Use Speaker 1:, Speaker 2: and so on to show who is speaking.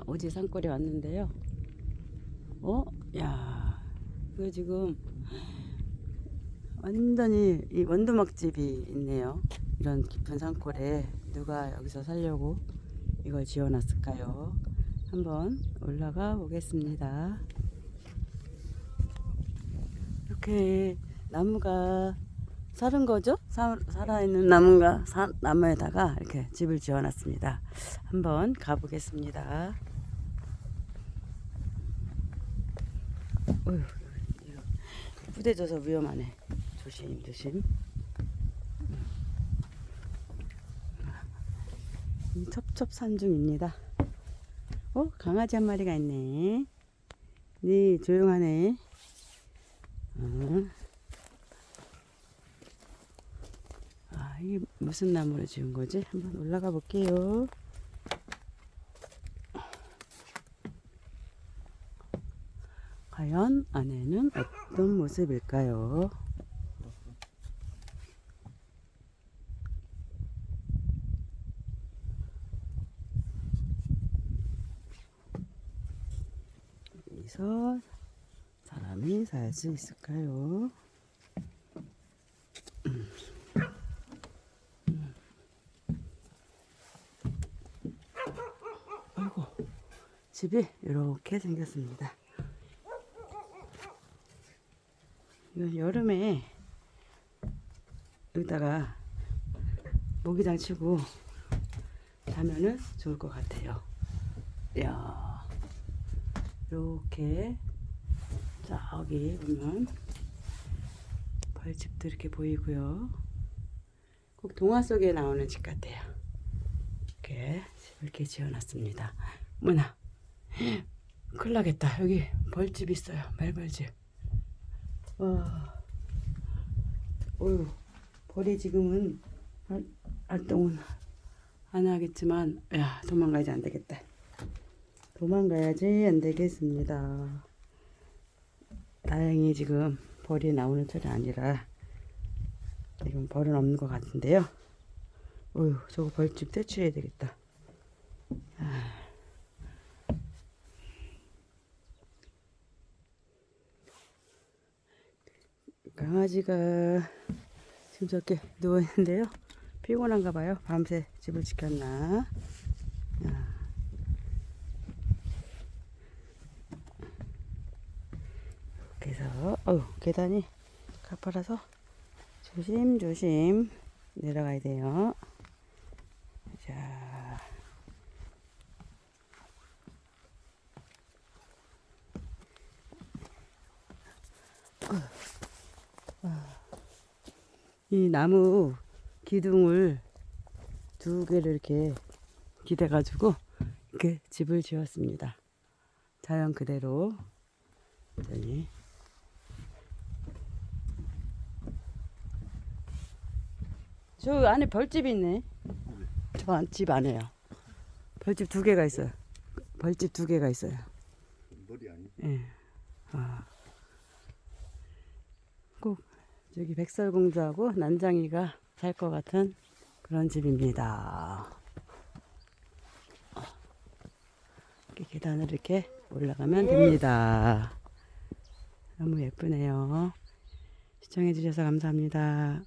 Speaker 1: 자, 오지 산골에 왔는데요. 어? 야, 이거 지금 완전히 이 원두막집이 있네요. 이런 깊은 산골에 누가 여기서 살려고 이걸 지어놨을까요? 한번 올라가 보겠습니다. 이렇게 나무가 살은 거죠? 사, 살아있는 나무가 사, 나무에다가 이렇게 집을 지어놨습니다. 한번 가보겠습니다. 어휴, 부대져서 위험하네. 조심, 조심. 이 첩첩산 중입니다. 어, 강아지 한 마리가 있네. 네, 조용하네. 어. 아, 이게 무슨 나무로 지은 거지? 한번 올라가 볼게요. 과연 안에는 어떤 모습일까요? 여기서 사람이 살 수 있을까요? 아이고 집이 이렇게 생겼습니다. 이건 여름에 여기다가 모기장 치고 자면은 좋을 것 같아요. 이야, 이렇게 저기 보면 벌집도 이렇게 보이고요. 꼭 동화 속에 나오는 집 같아요. 이렇게 이렇게 지어놨습니다. 뭐나 큰일 나겠다. 여기 벌집 있어요. 말벌집. 와, 어휴, 벌이 지금은 활- 활동은 안 하겠지만, 야, 도망가야지 안 되겠다. 도망가야지 안 되겠습니다. 다행히 지금 벌이 나오는 철이 아니라 지금 벌은 없는 것 같은데요. 어휴, 저거 벌집 퇴치해야 되겠다. 아. 강아지가 지금 저렇게 누워 있는데요. 피곤한가 봐요. 밤새 집을 지켰나. 아. 그래서 어우 계단이 가파라서 조심조심 내려가야 돼요. 자. 이 나무 기둥을 두 개를 이렇게 기대가지고 이렇게 집을 지었습니다. 자연 그대로. 완전히. 저 안에 벌집이 있네. 저 집 안에요. 벌집 두 개가 있어요. 벌집 두 개가 있어요. 예. 아. 꼭 저기 백설공주하고 난장이가 살 것 같은 그런 집입니다. 이렇게 계단을 이렇게 올라가면 됩니다. 너무 예쁘네요. 시청해주셔서 감사합니다.